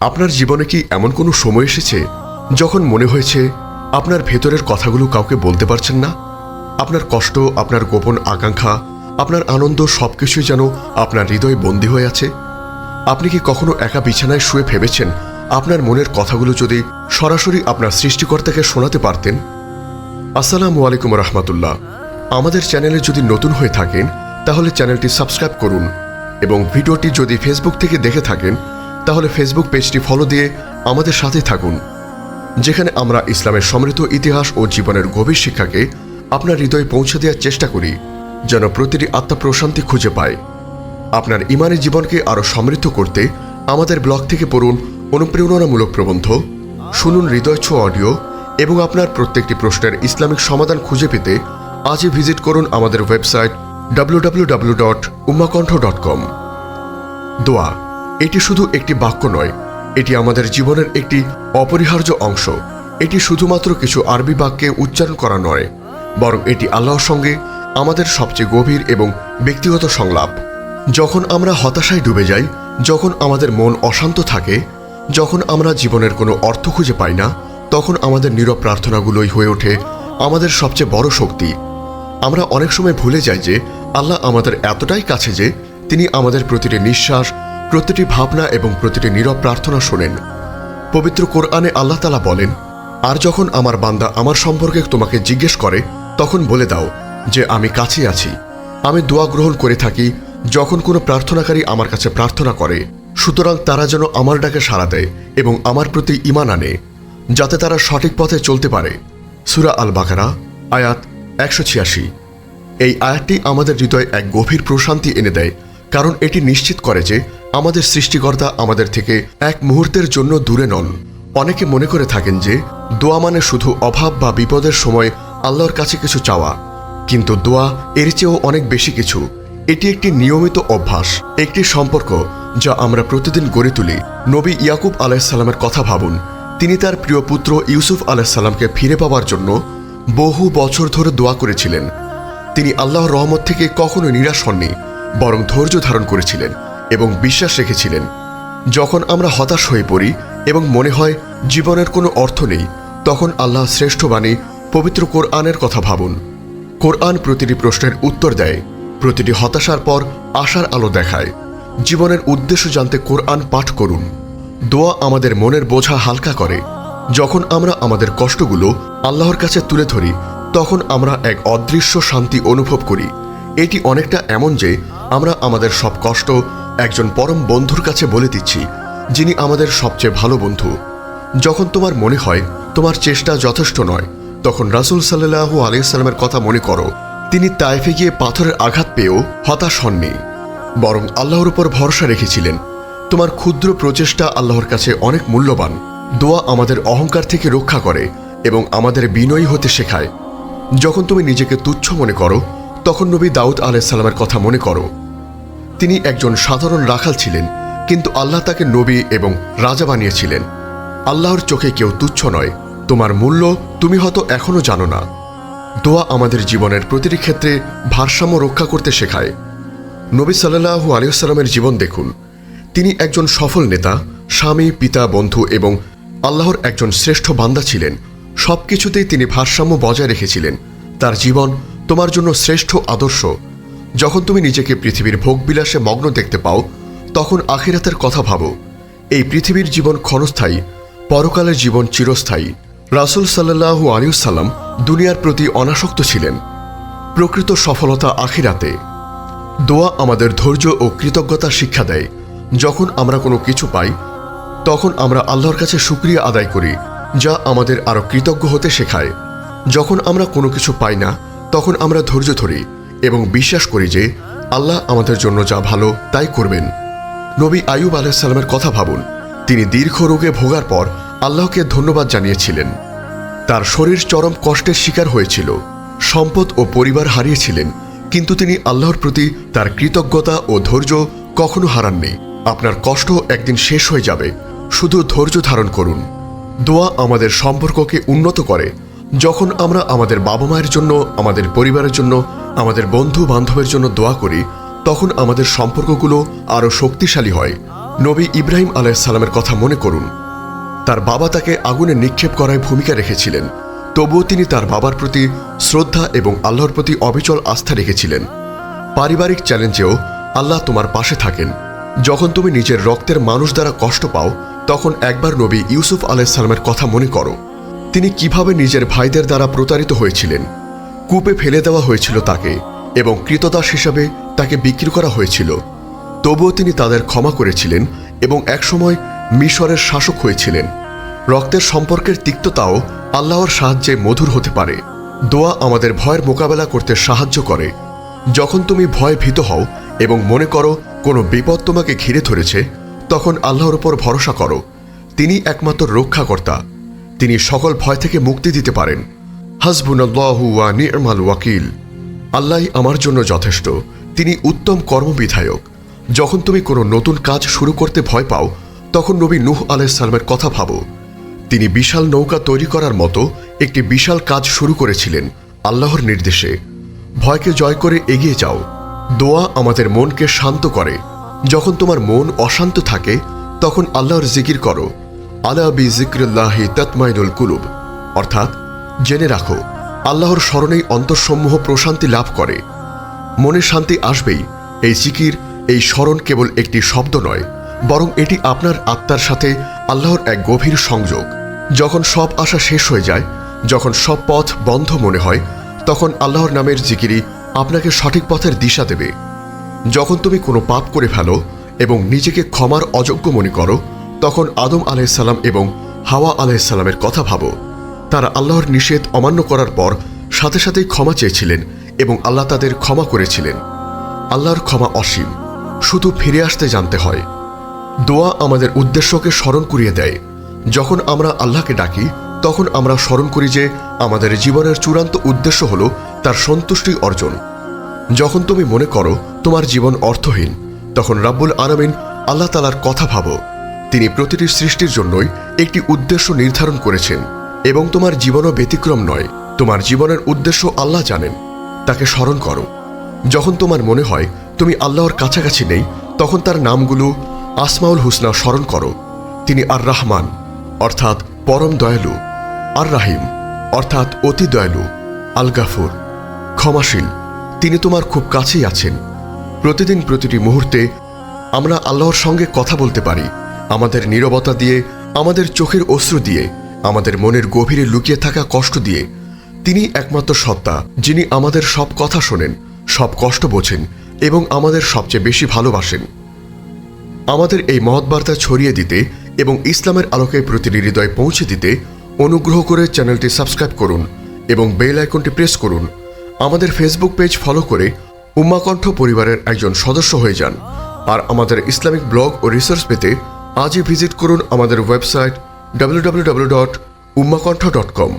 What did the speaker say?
আপনার জীবনে কি এমন কোনো সময় এসেছে যখন মনে হয়েছে আপনার ভেতরের কথাগুলো কাউকে বলতে পারছেন না? আপনার কষ্ট, আপনার গোপন আকাঙ্ক্ষা, আপনার আনন্দ সবকিছুই যেন আপনার হৃদয়ে বন্দী হয়ে আছে? আপনি কি কখনো একা বিছানায় শুয়ে ভেবেছেন আপনার মনের কথাগুলো যদি সরাসরি আপনার সৃষ্টিকর্তাকে শোনাতে পারতেন? আসসালামু আলাইকুম রহমতুল্লাহ। আমাদের চ্যানেলে যদি নতুন হয়ে থাকেন, তাহলে চ্যানেলটি সাবস্ক্রাইব করুন এবং ভিডিওটি যদি ফেসবুক থেকে দেখে থাকেন তাহলে ফেসবুক পেজটি ফলো দিয়ে আমাদের সাথে থাকুন, যেখানে আমরা ইসলামের সমৃদ্ধ ইতিহাস ও জীবনের গভীর শিক্ষাকে আপনার হৃদয়ে পৌঁছে দেওয়ার চেষ্টা করি, যেন প্রতিটি আত্মা প্রশান্তি খুঁজে পায়। আপনার ইমানি জীবনকে আরও সমৃদ্ধ করতে আমাদের ব্লগ থেকে পড়ুন অনুপ্রেরণামূলক প্রবন্ধ, শুনুন হৃদয় ছো অডিও এবং আপনার প্রত্যেকটি প্রশ্নের ইসলামিক সমাধান খুঁজে পেতে আজই ভিজিট করুন আমাদের website W dot উম্মাকণ্ঠ dot com দোয়া। এটি শুধু একটি বাক্য নয়, এটি আমাদের জীবনের একটি অপরিহার্য অংশ। এটি শুধুমাত্র কিছু আরবি বাক্যে উচ্চারণ করা নয়, বরং এটি আল্লাহর সঙ্গে আমাদের সবচেয়ে গভীর এবং ব্যক্তিগত সংলাপ। যখন আমরা হতাশায় ডুবে যাই, যখন আমাদের মন অশান্ত থাকে, যখন আমরা জীবনের কোনো অর্থ খুঁজে পাই না, তখন আমাদের নীরব প্রার্থনাগুলোই হয়ে ওঠে আমাদের সবচেয়ে বড় শক্তি। আমরা অনেক সময় ভুলে যাই যে, আল্লাহ আমাদের এতটাই কাছে যে, তিনি আমাদের প্রতিটি নিঃশ্বাস প্রতিটি ভাবনা এবং প্রতিটি নীরব প্রার্থনা শোনেন। পবিত্র কোরআনে আল্লাহ তালা বলেন, আর যখন আমার বান্দা আমার সম্পর্কে তোমাকে জিজ্ঞেস করে, তখন বলে দাও যে আমি কাছে আছি। আমি দোয়া গ্রহণ করে থাকি যখন কোনো প্রার্থনাকারী আমার কাছে প্রার্থনা করে। সুতরাং তারা যেন আমার ডাকে সাড়া দেয় এবং আমার প্রতি ইমান আনে, যাতে তারা সঠিক পথে চলতে পারে। সুরা আল বাকারা আয়াত একশো ছিয়াশি। এই আয়াতটি আমাদের হৃদয়ে এক গভীর প্রশান্তি এনে দেয়, কারণ এটি নিশ্চিত করে যে আমাদের সৃষ্টিকর্তা আমাদের থেকে এক মুহূর্তের জন্য দূরে নন। অনেকে মনে করে থাকেন যে, দোয়া মানে শুধু অভাব বা বিপদের সময় আল্লাহর কাছে কিছু চাওয়া। কিন্তু দোয়া এর চেয়েও অনেক বেশি কিছু। এটি একটি নিয়মিত অভ্যাস, একটি সম্পর্ক যা আমরা প্রতিদিন গড়ে তুলি। নবী ইয়াকুব আলাইসাল্লামের কথা ভাবুন। তিনি তার প্রিয় পুত্র ইউসুফ আলাইসাল্লামকে ফিরে পাওয়ার জন্য বহু বছর ধরে দোয়া করেছিলেন। তিনি আল্লাহর রহমত থেকে কখনো নিরাশ হননি, বরং ধৈর্য ধারণ করেছিলেন। এবং বিশ্বাস রেখেছিলেন। যখন আমরা হতাশ হয়ে পড়ি এবং মনে হয় জীবনের কোনো অর্থ নেই, তখন আল্লাহ শ্রেষ্ঠ বাণী পবিত্র কোরআনের কথা ভাবুন। কোরআন প্রতিটি প্রশ্নের উত্তর দেয়, প্রতিটি হতাশার পর আশার আলো দেখায়। জীবনের উদ্দেশ্য জানতে কোরআন পাঠ করুন। দোয়া আমাদের মনের বোঝা হালকা করে। যখন আমরা আমাদের কষ্টগুলো আল্লাহর কাছে তুলে ধরি, তখন আমরা এক অদৃশ্য শান্তি অনুভব করি। এটি অনেকটা এমন যে আমরা আমাদের সব কষ্ট একজন পরম বন্ধুর কাছে বলে দিচ্ছি, যিনি আমাদের সবচেয়ে ভালো বন্ধু। যখন তোমার মনে হয় তোমার চেষ্টা যথেষ্ট নয়, তখন রাসুল সাল্লাহু আলিয়াল্লামের কথা মনে করো। তিনি তাইফে গিয়ে পাথরের আঘাত পেয়েও হতাশ হননি, বরং আল্লাহর উপর ভরসা রেখেছিলেন। তোমার ক্ষুদ্র প্রচেষ্টা আল্লাহর কাছে অনেক মূল্যবান। দোয়া আমাদের অহংকার থেকে রক্ষা করে এবং আমাদের বিনয়ী হতে শেখায়। যখন তুমি নিজেকে তুচ্ছ মনে করো, তখন নবী দাউদ আলাইসাল্লামের কথা মনে করো। তিনি একজন সাধারণ রাখাল ছিলেন, কিন্তু আল্লাহ তাকে নবী এবং রাজা বানিয়েছিলেন। আল্লাহর চোখে কেউ তুচ্ছ নয়, তোমার মূল্য তুমি হয়তো এখনও জানো না। দোয়া আমাদের জীবনের প্রতিটি ক্ষেত্রে ভারসাম্য রক্ষা করতে শেখায়। নবী সাল্লাহু আলিয়াল্লামের জীবন দেখুন। তিনি একজন সফল নেতা, স্বামী, পিতা, বন্ধু এবং আল্লাহর একজন শ্রেষ্ঠ বান্দা ছিলেন। সব কিছুতেই তিনি ভারসাম্য বজায় রেখেছিলেন। তার জীবন তোমার জন্য শ্রেষ্ঠ আদর্শ। যখন তুমি নিজেকে পৃথিবীর ভোগবিলাসে মগ্ন দেখতে পাও, তখন আখিরাতের কথা ভাবো। এই পৃথিবীর জীবন ক্ষণস্থায়ী, পরকালের জীবন চিরস্থায়ী। রাসুল সাল্লাহু আলিউসাল্লাম দুনিয়ার প্রতি অনাসক্ত ছিলেন। প্রকৃত সফলতা আখিরাতে। দোয়া আমাদের ধৈর্য ও কৃতজ্ঞতা শিক্ষা দেয়। যখন আমরা কোনো কিছু পাই, তখন আমরা আল্লাহর কাছে সুক্রিয়া আদায় করি, যা আমাদের আরও কৃতজ্ঞ হতে শেখায়। যখন আমরা কোনো কিছু পাই না, তখন আমরা ধৈর্য ধরি। এবং বিশ্বাস করি যে আল্লাহ আমাদের জন্য যা ভালো তাই করবেন। নবী আয়ুব আলাইসাল্লামের কথা ভাবুন। তিনি দীর্ঘ রোগে ভোগার পর আল্লাহকে ধন্যবাদ জানিয়েছিলেন। তার শরীর চরম কষ্টের শিকার হয়েছিল। সম্পদ ও পরিবার হারিয়েছিলেন, কিন্তু তিনি আল্লাহর প্রতি তার কৃতজ্ঞতা ও ধৈর্য কখনো হারাননি। আপনার কষ্ট একদিন শেষ হয়ে যাবে। শুধু ধৈর্য ধারণ করুন। দোয়া আমাদের সম্পর্ককে উন্নত করে। যখন আমরা আমাদের বাবা মায়ের জন্য, আমাদের পরিবারের জন্য আমাদের বন্ধু বান্ধবের জন্য দোয়া করি, তখন আমাদের সম্পর্কগুলো আরও শক্তিশালী হয়। নবী ইব্রাহিম আলাইসাল্লামের কথা মনে করুন। তার বাবা তাকে আগুনে নিক্ষেপ করায় ভূমিকা রেখেছিলেন। তবুও তিনি তার বাবার প্রতি শ্রদ্ধা এবং আল্লাহর প্রতি অবিচল আস্থা রেখেছিলেন। পারিবারিক চ্যালেঞ্জেও আল্লাহ তোমার পাশে থাকেন। যখন তুমি নিজের রক্তের মানুষ দ্বারা কষ্ট পাও, তখন একবার নবী ইউসুফ আলাইসাল্লামের কথা মনে করো। তিনি কীভাবে নিজের ভাইদের দ্বারা প্রতারিত হয়েছিলেন? কূপে ফেলে দেওয়া হয়েছিল তাকে এবং কৃতদাস হিসাবে তাকে বিক্রি করা হয়েছিল। তবুও তিনি তাদের ক্ষমা করেছিলেন এবং একসময় মিশরের শাসক হয়েছিলেন। রক্তের সম্পর্কের তিক্ততাও আল্লাহর সাহায্যে মধুর হতে পারে। দোয়া আমাদের ভয়ের মোকাবেলা করতে সাহায্য করে। যখন তুমি ভয় ভীত হও এবং মনে করো কোনো বিপদ তোমাকে ঘিরে ধরেছে, তখন আল্লাহর উপর ভরসা করো। তিনি একমাত্র রক্ষাকর্তা। তিনি সকল ভয় থেকে মুক্তি দিতে পারেন। হাসবুনাল্লাহু ওয়া নি'মাল ওয়াকিল। আল্লাহ আমার জন্য যথেষ্ট। তিনি উত্তম কর্মবিধায়ক। যখন তুমি কোনো নতুন কাজ শুরু করতে ভয় পাও, তখন নবী নূহ আলাইসাল্লামের কথা ভাবো। তিনি বিশাল নৌকা তৈরি করার মতো একটি বিশাল কাজ শুরু করেছিলেন আল্লাহর নির্দেশে। ভয়কে জয় করে এগিয়ে যাও। দোয়া আমাদের মনকে শান্ত করে। যখন তোমার মন অশান্ত থাকে, তখন আল্লাহর জিকির করো। আলা বি জিক্রুল্লাহি তৎমাইনুল কুলুব। অর্থাৎ জেনে রাখো, আল্লাহর স্মরণেই অন্তঃসমূহ প্রশান্তি লাভ করে। মনে শান্তি আসবেই, এই জিকির, এই স্মরণ কেবল একটি শব্দ নয়, বরং এটি আপনার আত্মার সাথে আল্লাহর এক গভীর সংযোগ। যখন সব আশা শেষ হয়ে যায়, যখন সব পথ বন্ধ মনে হয়, তখন আল্লাহর নামের জিকিরই আপনাকে সঠিক পথের দিশা দেবে। যখন তুমি কোনো পাপ করে ফেলো এবং নিজেকে ক্ষমার অযোগ্য মনে করো, তখন আদম আলাইসাল্লাম এবং হাওয়া আলাইসাল্লামের কথা ভাবো। তারা আল্লাহর নিষেধ অমান্য করার পর সাথে সাথেই ক্ষমা চেয়েছিলেন এবং আল্লাহ তাদের ক্ষমা করেছিলেন। আল্লাহর ক্ষমা অসীম। শুধু ফিরে আসতে জানতে হয়। দোয়া আমাদের উদ্দেশ্যকে স্মরণ করিয়ে দেয়। যখন আমরা আল্লাহকে ডাকি, তখন আমরা স্মরণ করি যে আমাদের জীবনের চূড়ান্ত উদ্দেশ্য হল তার সন্তুষ্টি অর্জন। যখন তুমি মনে করো তোমার জীবন অর্থহীন, তখন রাব্বুল আলামিন আল্লাহ তালার কথা ভাবো। তিনি প্রতিটি সৃষ্টির জন্যই একটি উদ্দেশ্য নির্ধারণ করেছেন। এবং তোমার জীবনও ব্যতিক্রম নয়। তোমার জীবনের উদ্দেশ্য আল্লাহ জানেন। তাকে স্মরণ করো। যখন তোমার মনে হয় তুমি আল্লাহর কাছাকাছি নেই, তখন তার নামগুলো আসমাউল হুসনা স্মরণ করো। তিনি আর রহমান অর্থাৎ পরম দয়ালু। আর রাহিম অর্থাৎ অতি দয়ালু। আল গাফুর ক্ষমাশীল। তিনি তোমার খুব কাছেই আছেন। প্রতিদিন প্রতিটি মুহূর্তে আমরা আল্লাহর সঙ্গে কথা বলতে পারি। আমাদের নীরবতা দিয়ে, আমাদের চোখের অশ্রু দিয়ে। আমাদের মনের গভীরে লুকিয়ে থাকা কষ্ট দিয়ে তিনি একমাত্র সত্তা, যিনি আমাদের সব কথা শোনেন, সব কষ্ট বোঝেন এবং আমাদের সবচেয়ে বেশি ভালোবাসেন। আমাদের এই মহৎ বার্তা ছড়িয়ে দিতে এবং ইসলামের আলোকে প্রতিটি হৃদয় পৌঁছে দিতে অনুগ্রহ করে চ্যানেলটি সাবস্ক্রাইব করুন এবং বেল আইকনটি প্রেস করুন। আমাদের ফেসবুক পেজ ফলো করে উম্মাকণ্ঠ পরিবারের একজন সদস্য হয়ে যান। আর আমাদের ইসলামিক ব্লগ ও রিসার্চ পেতে আজই ভিজিট করুন আমাদের ওয়েবসাইট ডাব্লিউ ডট উম্মাকণ্ঠ ডট কম